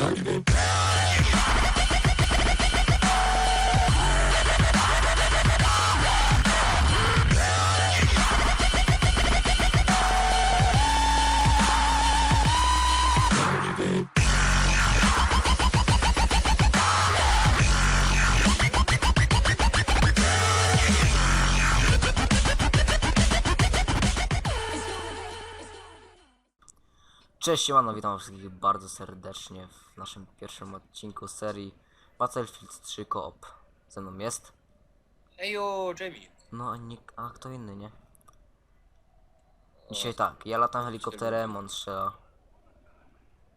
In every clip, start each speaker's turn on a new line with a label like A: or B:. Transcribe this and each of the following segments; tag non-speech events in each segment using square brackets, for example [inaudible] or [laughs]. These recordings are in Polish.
A: Don't you be. Cześć, siemano, witam wszystkich bardzo serdecznie w naszym pierwszym odcinku serii Battlefield 3 Coop. Ze mną jest,
B: Ejo, Jamie.
A: no a, nie, a kto inny, nie? Dzisiaj tak, ja latam helikopterem, on strzela,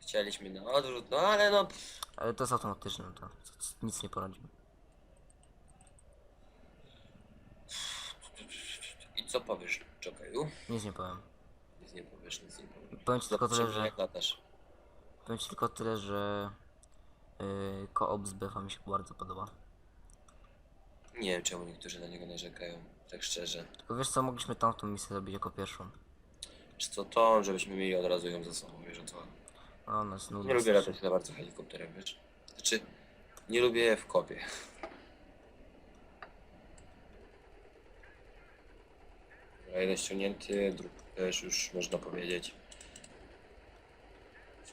B: Chcieliśmy na odwrót, no ale no. pff,
A: ale to jest automatyczne, to c- nic nie poradzimy.
B: I co powiesz, Jokaju?
A: Nic nie powiem.
B: Nic nie powiesz, nic nie powiesz.
A: Powiem ci tylko tyle, że,
B: latasz.
A: powiem ci tylko tyle, że yy, Coop z Befa mi się bardzo podoba.
B: Nie wiem czemu niektórzy na niego narzekają, tak szczerze.
A: Tylko wiesz co, mogliśmy tamtą misję zrobić jako pierwszą.
B: Czy to to, żebyśmy mieli od razu ją ze sobą, wiesz o co?
A: A ona jest nudna.
B: Nie lubię latać za bardzo helikopterem, wiesz? Znaczy, nie lubię w kopie. Jeden ściągnięty, drugi też już można powiedzieć.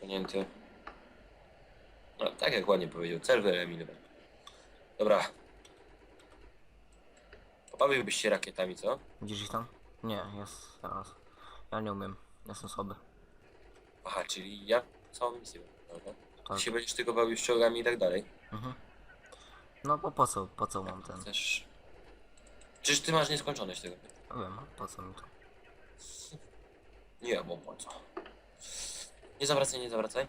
B: Ściągnięty. No, tak jak ładnie powiedział, cel wyeliminowany. Dobra. Pobawiłbyś się rakietami, co?
A: Widzisz ich tam? Nie, jest zaraz. Ja nie umiem, jestem słaby.
B: Aha, czyli ja całą misję, prawda?
A: Tak.
B: Ty się będziesz tylko bawił ściągami i tak dalej.
A: Mhm. No bo po co, po co mam ten?
B: Chcesz... Czyż ty masz nieskończoność tego?
A: Nie wiem, po co mi to?
B: Nie, bo po co? Nie zawracaj, nie zawracaj.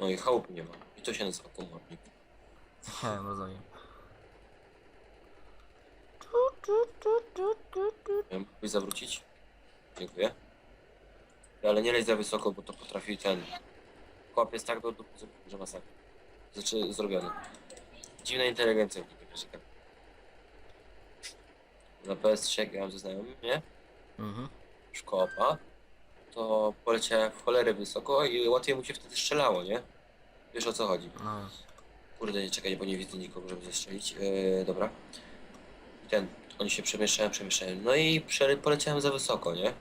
B: No i chałupy nie ma. I to się nazywa komornik.
A: Nie wiem, rozumiem.
B: Mógłbyś zawrócić? Dziękuję. Ale nie leć za wysoko, bo to potrafi ten... Kłap jest tak do dupy, że masakra. Znaczy, zrobiony. Dziwna inteligencja w nim, jak- Na PS3 jak grałem ze znajomym, nie?
A: Mhm.
B: Szkoła, to poleciałem w cholerę wysoko i łatwiej mu się wtedy strzelało, nie? Wiesz o co chodzi.
A: No,
B: Kurde, nie czekaj, bo nie widzę nikogo, żeby zestrzelić. Yy, dobra. I ten, oni się przemieszczają, przemieszczają. No i prze, poleciałem za wysoko, nie?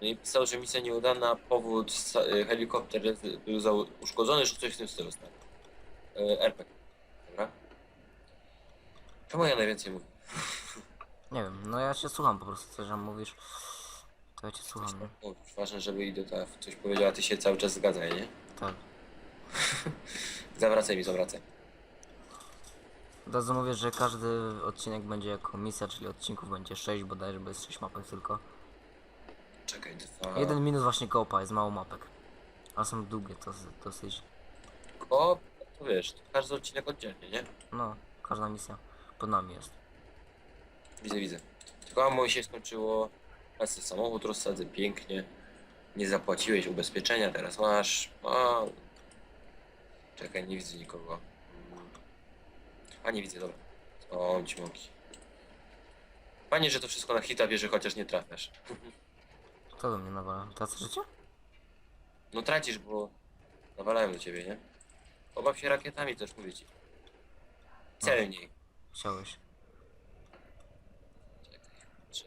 B: No i pisał, że misja nieudana, powód sa- y, helikopter był za uszkodzony, czy coś w tym stylu. Yy, RPG. Dobra. Czemu ja najwięcej mówię?
A: Nie wiem, no ja cię słucham po prostu, co że mówisz. To ja cię słucham, nie?
B: Mówisz, ważne, żeby Idota coś powiedziała, ty się cały czas zgadzaj, nie?
A: Tak. [laughs]
B: Zawracaj mi, zawracaj.
A: Od razu mówię, że każdy odcinek będzie jako misja, czyli odcinków będzie 6 bodajże, bo jest 6 mapek tylko.
B: Czekaj, dwa...
A: Jeden minus właśnie kopa, jest mało mapek. Ale są długie, to z- dosyć.
B: O, to wiesz, to każdy odcinek oddzielnie, nie?
A: No, każda misja pod nami jest.
B: Widzę, widzę. Tylko a mój się skończyło. Sobie samochód rozsadzę pięknie. Nie zapłaciłeś ubezpieczenia, teraz masz. A... Czekaj, nie widzę nikogo. A nie widzę, dobra. O, ćmoki. Panie, że to wszystko na hita bierze, chociaż nie trafiasz.
A: Kto do mnie nawala? Tacy życie?
B: No tracisz, bo nawalają do ciebie, nie? Obaw się rakietami też mówię ci. Celniej.
A: Chciałeś.
B: Czy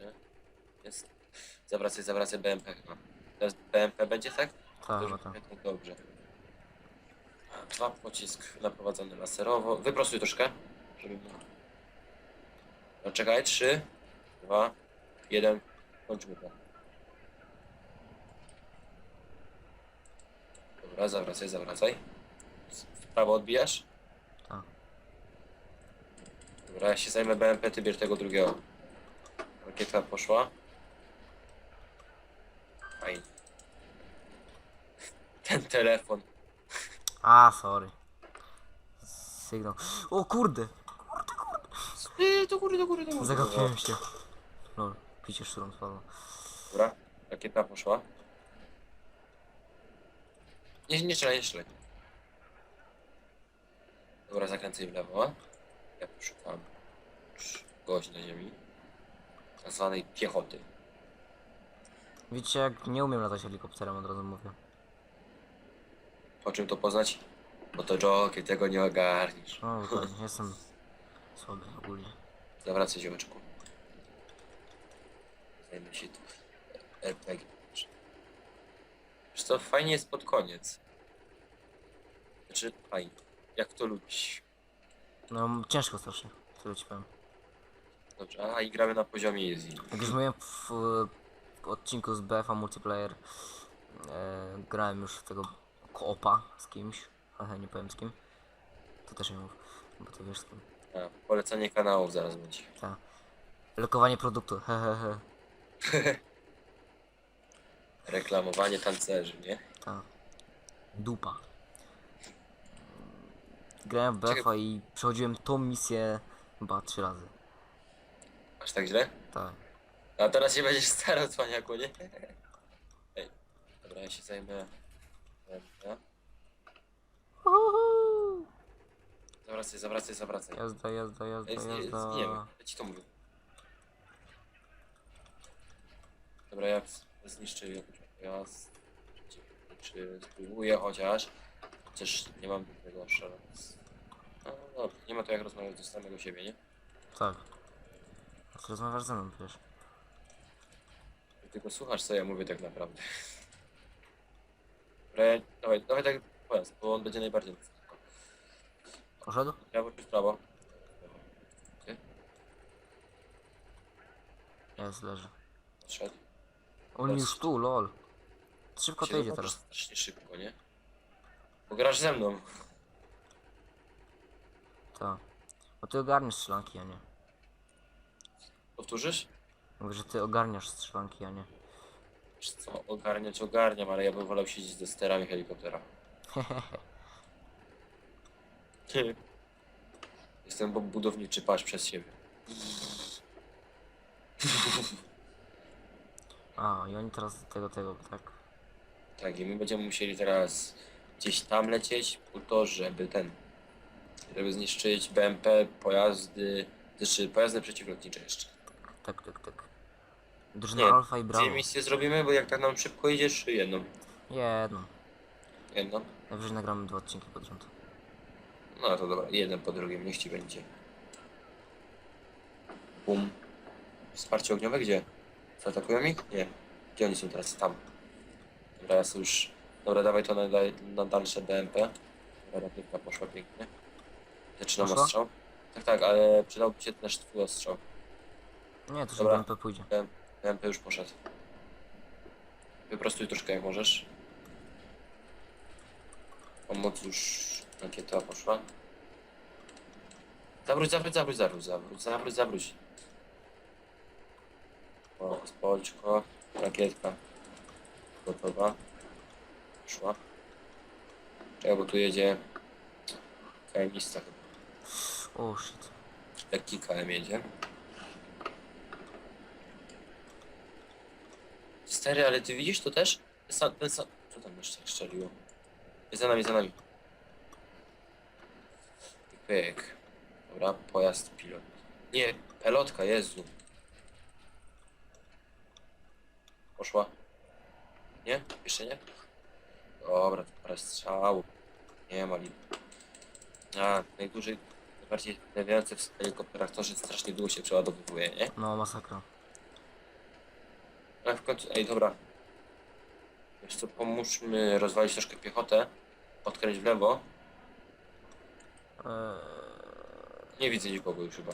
B: jest? Zawracaj, zawracaj BMP chyba. Teraz BMP będzie tak?
A: Tak,
B: Dobrze,
A: chyba tak.
B: dobrze. A, Dwa pocisk naprowadzony laserowo. Wyprostuj troszkę, żeby było. No czekaj, trzy, dwa, jeden. Kończymy to. Dobra, zawracaj, zawracaj. W prawo odbijasz?
A: Tak.
B: Dobra, ja się zajmę BMP, ty bierz tego drugiego. Rakieta poszła. Fajnie. [laughs] Ten telefon.
A: A, sorry. Sygnał. O kurde!
B: Yy, do góry, do góry, do góry.
A: Zagapiłem się. Lol, picie szturm spadło.
B: Dobra, rakieta poszła. Nie, nie strzelaj, nie strzelaj. Dobra, zakręcaj w lewo. Ja tu szukam gość na ziemi. Zwanej piechoty.
A: Widzicie, jak nie umiem latać helikopterem, od razu mówię.
B: Po czym to poznać? Bo to Joker, tego nie ogarnisz.
A: No, dokładnie, [laughs] jestem słaby ogólnie.
B: Zawracaj ziomeczku. Zajmę się tu RPG. Wiesz co, fajnie jest pod koniec. Znaczy, fajnie. Jak to lubisz.
A: No, ciężko strasznie, tyle ci powiem.
B: Dobrze, a i gramy na poziomie easy.
A: Jak już mówiłem w, w odcinku z BFA Multiplayer, e, grałem już w tego koopa z kimś, ale nie powiem z kim. To też nie mów, bo ty wiesz z kim.
B: A, polecenie kanałów zaraz będzie.
A: Ta. Lokowanie produktu, hehehe. [laughs]
B: Reklamowanie tancerzy, nie?
A: Ta. Dupa. Grałem w. BFA i przechodziłem tą misję chyba trzy razy.
B: Aż tak źle?
A: Tak.
B: A teraz się będziesz starał, cwaniaku, nie? [laughs] Ej, dobra, ja się zajmę... Dobra. Zawracaj, zawracaj, zawracaj.
A: Jazda, jazda, jazda,
B: Ej, zni-
A: jazda.
B: zginiemy, ja ci to mówię. Dobra, ja zniszczę pojazd. Czy spróbuję chociaż. Chociaż nie mam tego szans. No dobra, nie ma to jak rozmawiać do samego siebie, nie?
A: Tak. Ty rozmawiasz ze mną.
B: Ty Tylko słuchasz co ja mówię tak naprawdę. Dobra, ja- dawaj, dawaj tak pojazd, bo on będzie najbardziej.
A: Poszedł?
B: Prawo czy w prawo?
A: Jest, leży.
B: Odszedł.
A: On
B: Teraz-
A: już tu, lol. Szybko
B: Się
A: to idzie teraz.
B: Strasznie szybko, nie? Bo grasz ze mną.
A: Tak. Bo ty ogarniasz strzelanki, a nie.
B: Powtórzysz?
A: Mówię, że ty ogarniasz strzelanki, a nie.
B: Wiesz co, ogarniać ogarniam, ale ja bym wolał siedzieć ze sterami helikoptera. [laughs] Jestem bo budowniczy, patrz przez siebie.
A: A, i oni teraz do tego, tego, tak.
B: Tak, i my będziemy musieli teraz gdzieś tam lecieć po to, żeby ten, żeby zniszczyć BMP, pojazdy, znaczy pojazdy przeciwlotnicze jeszcze.
A: Tak, tak, tak. Drużyna
B: Nie,
A: Alfa i Bravo.
B: Dwie misje zrobimy, bo jak tak nam szybko idzie, czy jedną?
A: Jedną.
B: Jedną?
A: Najwyżej nagramy dwa odcinki pod rząd.
B: No to dobra, jeden po drugim, niech ci będzie. Bum. Wsparcie ogniowe gdzie? Zaatakują mi? Nie. Gdzie oni są teraz? Tam. Dobra, ja sobie już... Dobra, dawaj to na, na dalsze BMP. Dobra, rakieta poszła pięknie. Zaczynam
A: Poszła?
B: ostrzał. Tak, tak, ale przydałby się też twój ostrzał.
A: Nie, to się
B: Dobra.
A: BMP pójdzie.
B: BMP już poszedł. Wyprostuj troszkę jak możesz. Pomoc już rakieta poszła. Zawróć, zawróć, zawróć, zawróć, zawróć, zawróć, zawróć. O, spoczko, rakietka. Gotowa. Szła. Czekaj, bo tu jedzie KM-ista chyba.
A: O, shit.
B: KM jedzie. Stary, ale ty widzisz to też? Sam, ten sam... Co tam jeszcze strzeliło? Jest za nami, za nami. Pyk. Dobra, pojazd pilot. Nie, pelotka, Jezu. Poszła. Nie? Jeszcze nie? Dobra, to parę strzałów. Nie ma lip. A, najdłużej, najbardziej najwięcej w helikopterach to, że strasznie długo się przeładowywuje, nie?
A: No, masakra.
B: Ale w końcu, ej, dobra. Wiesz co, pomóżmy rozwalić troszkę piechotę. Odkręć w lewo.
A: Eee,
B: Nie widzę nikogo już chyba.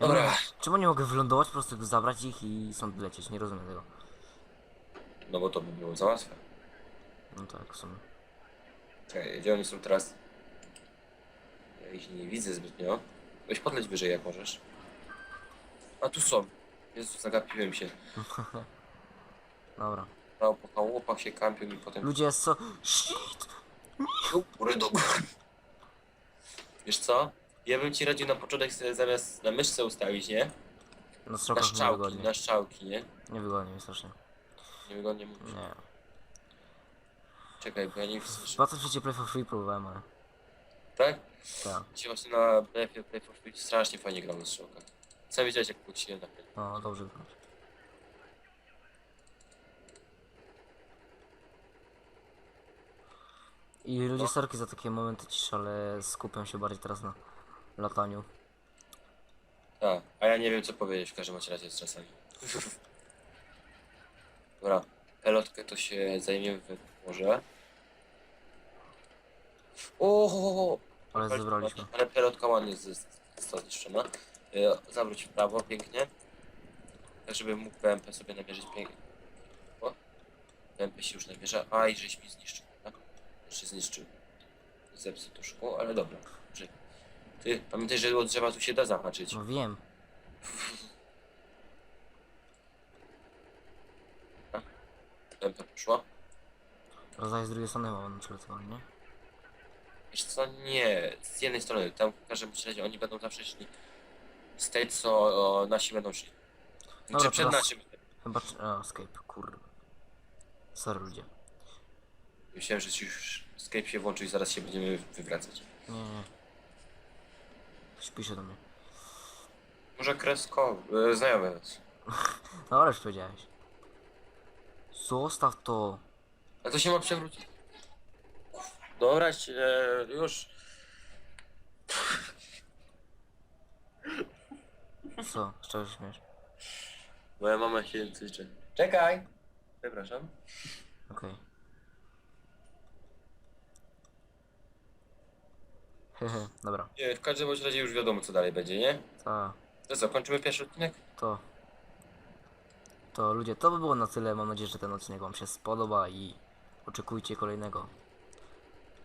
B: Dobra.
A: Czemu nie mogę wylądować, po prostu zabrać ich i stąd wylecieć? Nie rozumiem tego.
B: No bo to by było za łatwe.
A: No tak, w sumie.
B: Czekaj, gdzie oni są teraz? Ja ich nie widzę zbytnio. Weź podleć wyżej jak możesz. A tu są. Jezu, zagapiłem się. [laughs]
A: Dobra.
B: Na po chałupach się kampią i potem...
A: Ludzie, co? Shit!
B: Do góry, do góry. Wiesz co? Ja bym ci radził na początek sobie zamiast na myszce ustawić, nie?
A: Na
B: Na
A: strzałkach
B: szczałki,
A: niewygodnie.
B: na szczałki, nie?
A: Niewygodnie mi strasznie.
B: Niewygodnie mówisz.
A: Nie.
B: Czekaj, bo ja nie że-
A: Battlefield Play for Free próbowałem, ale...
B: Tak?
A: Tak.
B: Dzisiaj właśnie na BF Play for Speed strasznie fajnie gramy z strzałka. Sam widziałeś jak płciłem na chwilę.
A: No, dobrze grać. I ludzie
B: No.
A: sorki za takie momenty ciszy, ale skupiam się bardziej teraz na lataniu.
B: Tak, a ja nie wiem co powiedzieć w każdym bądź razie z czasami. [laughs] Dobra, pelotkę to się zajmiemy może. O,
A: Ale zebraliśmy.
B: Ale pelotka ładnie z- została zniszczona. E, Zawróć w prawo, pięknie. Tak, żeby mógł PMP sobie namierzyć pięknie. O, PMP się już namierza. A, i żeś mi zniszczył, tak? Jeszcze zniszczył. Zepsuł szkło, ale dobra. Ty, pamiętaj, że od drzewa tu się da zahaczyć.
A: No wiem.
B: PMP poszła.
A: Rozdaj z drugiej strony mamy przygotowane, nie?
B: Wiesz co, nie, z jednej strony, tam w każdym razie oni będą zawsze szli z tej, co o, nasi będą szli.
A: Dobra,
B: Czy przed
A: teraz-
B: naszym.
A: Chyba... czy- A, escape, kur... Sorry ludzie.
B: Myślałem, że ci już Skype się włączył i zaraz się będziemy wywracać.
A: Nie, nie. Ktoś pisze do mnie.
B: Może kresko, e, znajomy nas. [laughs]
A: No ale już powiedziałeś. Zostaw to.
B: A to się ma przewrócić. Dobra, się, już.
A: Co? Czego się śmiesz?
B: Moja mama się cyczy. Czekaj! Przepraszam.
A: Okej. Hehe, [laughs] dobra.
B: Nie, w każdym bądź razie już wiadomo co dalej będzie, nie?
A: Ta,
B: To co, kończymy pierwszy odcinek?
A: to. To ludzie, to by było na tyle. Mam nadzieję, że ten odcinek Wam się spodoba i oczekujcie kolejnego.